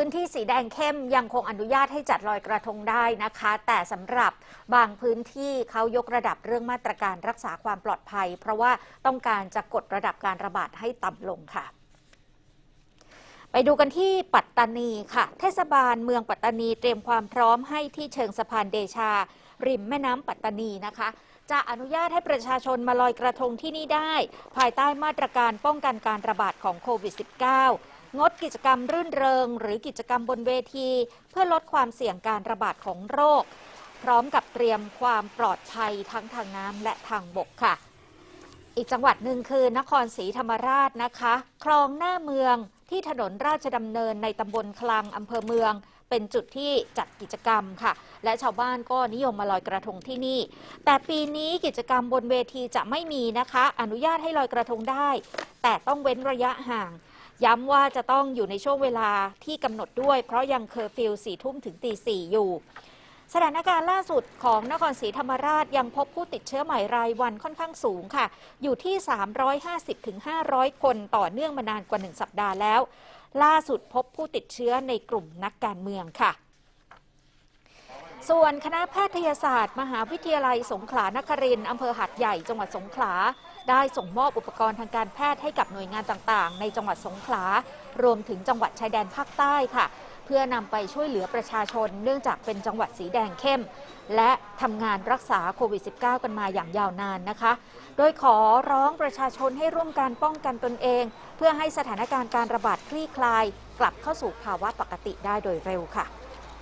พื้นที่สีแดงเข้มยังคงอนุญาตให้จัดลอยกระทงได้นะคะ แต่สำหรับบางพื้นที่เขายกระดับเรื่องมาตรการรักษาความปลอดภัย เพราะว่าต้องการจะกดระดับการระบาดให้ต่ำลงค่ะไปดูกันที่ปัตตานีค่ะ เทศบาลเมืองปัตตานีเตรียมความพร้อมให้ที่เชิงสะพานเดชา ริมแม่น้ำปัตตานีนะคะ จะอนุญาตให้ประชาชนมาลอยกระทงที่นี่ได้ ภายใต้มาตรการป้องกันการระบาดของโควิด -19 งดกิจกรรมรื่นเริง หรือกิจกรรมบนเวที เพื่อลดความเสี่ยงการระบาดของโรค พร้อมกับเตรียมความปลอดภัยทั้งทางน้ำและทางบกค่ะ อีกจังหวัดหนึ่งคือนครศรีธรรมราชนะคะ คลองหน้าเมืองที่ถนนราชดำเนินในตำบลคลังอำเภอเมือง เป็นจุดที่จัดกิจกรรมค่ะ และชาวบ้านก็นิยมมาลอยกระทงที่นี่ แต่ปีนี้กิจกรรมบนเวทีจะไม่มีนะคะ อนุญาตให้ลอยกระทงได้ แต่ต้องเว้นระยะห่าง ย้ำว่าจะต้องอยู่ในช่วงเวลาที่กำหนดด้วย เพราะยังเคอร์ฟิวสี่ทุ่มถึงตีสี่อยู่ สถานการณ์ล่าสุดของนครศรีธรรมราชยังพบผู้ติดเชื้อใหม่รายวันค่อนข้างสูงค่ะ อยู่ที่ 350-500 คนต่อเนื่องมานานกว่า 1 สัปดาห์แล้ว ล่าสุดพบผู้ติดเชื้อในกลุ่มนักการเมืองค่ะ ส่วนคณะแพทยศาสตร์ มหาวิทยาลัยสงขลานครินทร์อำเภอหัดใหญ่จังหวัดสงขลา ได้ส่งมอบอุปกรณ์ทางการแพทย์ให้กับหน่วยงานต่างๆ ในจังหวัดสงขลา รวมถึงจังหวัดชายแดนภาคใต้ค่ะ เพื่อนำไปช่วยเหลือประชาชน เนื่องจากเป็นจังหวัดสีแดงเข้ม และทำงานรักษาโควิด -19 กันมาอย่างยาวนานนะคะ โดยขอร้องประชาชนให้ร่วมการป้องกันตนเอง เพื่อให้สถานการณ์การระบาดคลี่คลาย กลับเข้าสู่ภาวะปกติได้โดยเร็วค่ะ